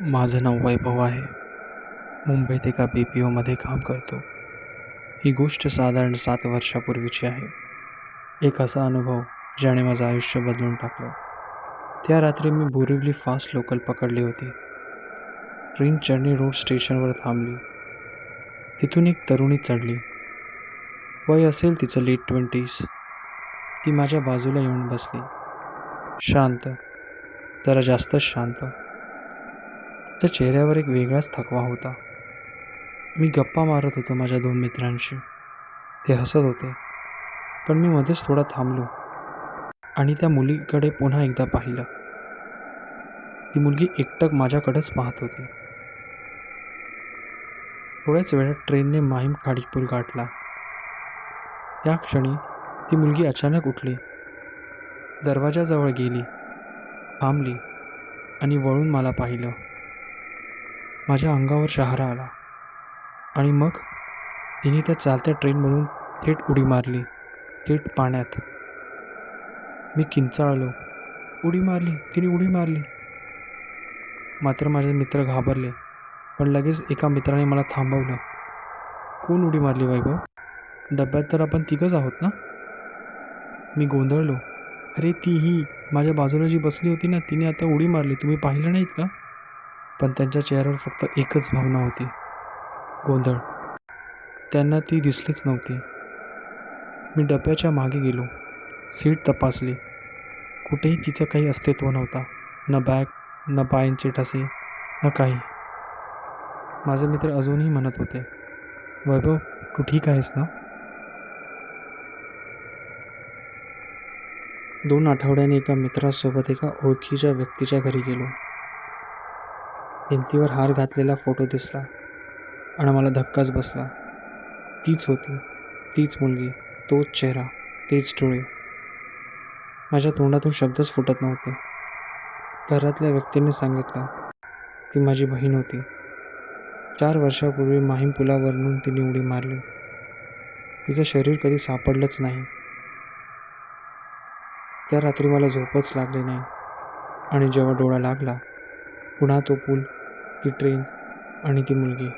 माझं नाव वैभव आहे. मुंबईत एका बी पी ओमध्ये काम करतो. ही गोष्ट साधारण सात वर्षापूर्वीची आहे. एक असा अनुभव ज्याने माझं आयुष्य बदलून टाकलं. त्या रात्री मी बोरिवली फास्ट लोकल पकडली होती. ट्रेन चर्नी रोड स्टेशनवर थांबली. तिथून एक तरुणी चढली. वय असेल तिचं लेट ट्वेंटीज ती माझ्या बाजूला येऊन बसली. शांत. जरा जास्तच शांत. त्या चेहऱ्यावर एक वेगळाच थकवा होता. मी गप्पा मारत होतो माझ्या दोन मित्रांशी. ते हसत होते. पण मी मध्येच थोडा थांबलो. आणि त्या मुलीकडे पुन्हा एकदा पाहिलं. ती मुलगी एकटक माझ्याकडेच पाहत होती. थोड्याच वेळात ट्रेनने माहीम खाडी पूल गाठला. त्या क्षणी ती मुलगी अचानक उठली. दरवाजाजवळ गेली. थांबली. आणि वळून मला पाहिलं. माझ्या अंगावर शहारा आला. आणि मग तिने त्या चालत्या ट्रेनमधून थेट उडी मारली. थेट पाण्यात. मी किंचाळलो. उडी मारली. तिने उडी मारली. मात्र माझे मित्र घाबरले. पण लगेच एका मित्राने मला थांबवलं. कोण उडी मारली वैभव? डब्यात तर आपण तिघंच आहोत ना? मी गोंधळलो. अरे ती ही माझ्या बाजूला जी बसली होती ना तिने आता उडी मारली. तुम्ही पाहिलं नाहीत का? पण त्यांच्या चेहऱ्यावर फक्त एकच भावना होती. गोंधळ. त्यांना ती दिसलीच नव्हती. मी डब्याच्या मागे गेलो. सीट तपासली. कुठेही तिचं काही अस्तित्व नव्हता. न बॅग न पायांचे ठसे न काही. माझे मित्र अजूनही म्हणत होते वैभव तू ठीक आहेस ना? दोन आठवड्याने एका मित्रासोबत एका ओळखीच्या व्यक्तीच्या घरी गेलो. भिंतीवर हार घातलेला फोटो दिसला आणि मला धक्काच बसला. तीच होती तीच मुलगी तोच चेहरा तेच डोळे. माझ्या तोंडातून शब्दच फुटत नव्हते. घरातल्या व्यक्तींनी सांगितलं ती माझी बहीण होती. चार वर्षापूर्वी माहीम पुलावरून तिने उडी मारली. तिचं शरीर कधी सापडलंच नाही. त्या रात्री मला झोपच लागली नाही आणि जेव्हा डोळा लागला पुन्हा तो पूल ती ट्रेन आणि ती मुलगी.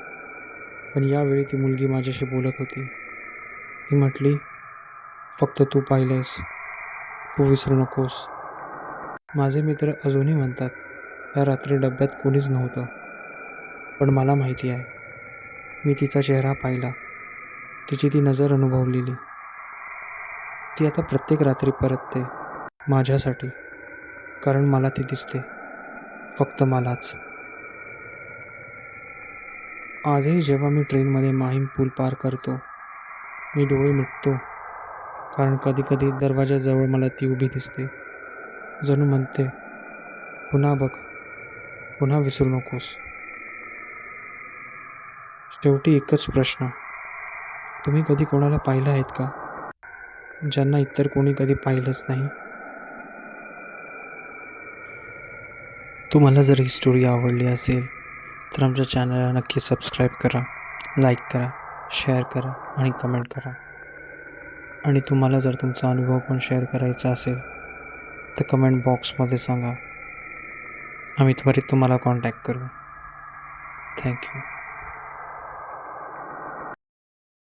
पण यावेळी ती मुलगी माझ्याशी बोलत होती. ती म्हटली फक्त तू पाहिलंयस. तू विसरू नकोस. माझे मित्र अजूनही म्हणतात त्या रात्री डब्यात कोणीच नव्हतं. पण मला माहिती आहे. मी तिचा चेहरा पाहिला. तिची ती नजर अनुभवलेली. ती आता प्रत्येक रात्री परतते माझ्यासाठी. कारण मला ती दिसते. फक्त मलाच. आजही जेव्हा मी ट्रेनमध्ये माहीम पूल पार करतो मी डोळे मिटतो कारण कधीकधी दरवाजाजवळ मला ती उभी दिसते. जणू म्हणते पुन्हा बघ पुन्हा विसरू नकोस. शेवटी एकच प्रश्न तुम्ही कधी कोणाला पाहिलं आहेत का? ज्यांना इतर कोणी कधी पाहिलंच नाही. तुम्हाला जर ही स्टोरी आवडली असेल तर आमच्या चॅनलला नक्की सबस्क्राईब करा लाईक करा शेअर करा आणि कमेंट करा. आणि तुम्हाला जर तुमचा अनुभव पण शेअर करायचा असेल तर कमेंट बॉक्समध्ये सांगा. आम्ही त्वरित तुम्हाला कॉन्टॅक्ट करू. थँक्यू